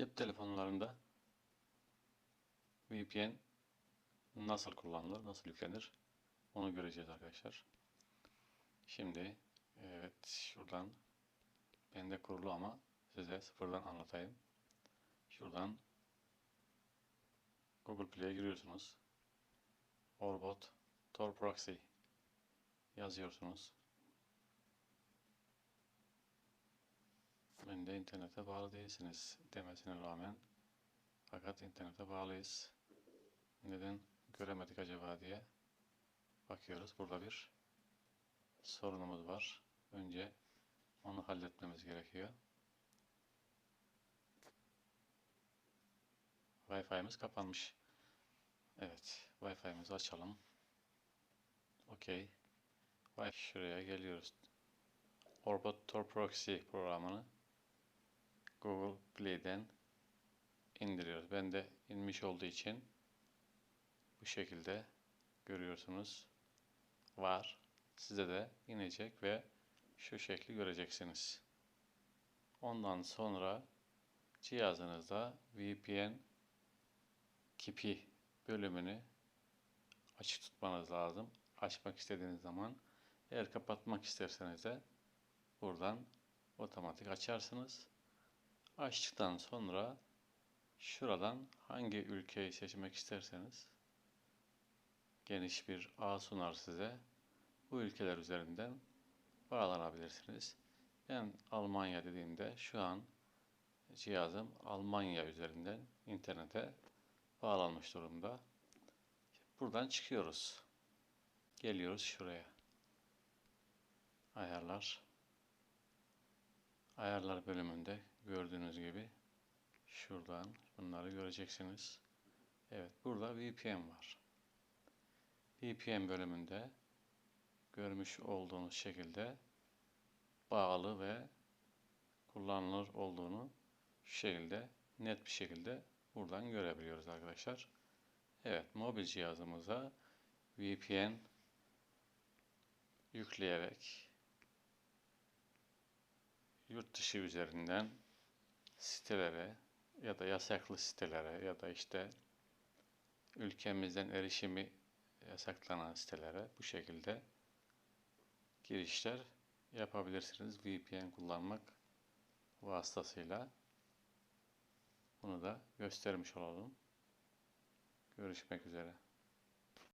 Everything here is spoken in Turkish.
Cep telefonlarında VPN nasıl kullanılır, nasıl yüklenir onu göreceğiz arkadaşlar. Şimdi evet şuradan bende kurulu ama size sıfırdan anlatayım. Şuradan Google Play'e giriyorsunuz. Orbot Tor Proxy yazıyorsunuz. Ben de internete bağlı değilsiniz demesine rağmen fakat internete bağlıyız. Neden göremedik acaba diye bakıyoruz. Burada bir sorunumuz var. Önce onu halletmemiz gerekiyor. Wi-Fi'miz kapanmış. Evet, Wi-Fi'mizi açalım. Okey. Şuraya geliyoruz. Orbit Tor Proxy programını Google Play'den indiriyoruz. Ben de inmiş olduğu için bu şekilde görüyorsunuz. Var. Size de inecek ve şu şekli göreceksiniz. Ondan sonra cihazınızda VPN kipi bölümünü açık tutmanız lazım. Açmak istediğiniz zaman eğer kapatmak isterseniz de buradan otomatik açarsınız. Açtıktan sonra şuradan hangi ülkeyi seçmek isterseniz geniş bir ağ sunar size. Bu ülkeler üzerinden bağlanabilirsiniz. Ben Almanya dediğimde şu an cihazım Almanya üzerinden internete bağlanmış durumda. Buradan çıkıyoruz. Geliyoruz şuraya. Ayarlar. Ayarlar bölümünde gördüğünüz gibi şuradan bunları göreceksiniz. Evet burada VPN var. VPN bölümünde görmüş olduğunuz şekilde bağlı ve kullanılır olduğunu şu şekilde net bir şekilde buradan görebiliyoruz arkadaşlar. Evet mobil cihazımıza VPN yükleyerek yurt dışı üzerinden sitelere ya da yasaklı sitelere ya da işte ülkemizden erişimi yasaklanan sitelere bu şekilde girişler yapabilirsiniz. VPN kullanmak vasıtasıyla bunu da göstermiş olalım. Görüşmek üzere.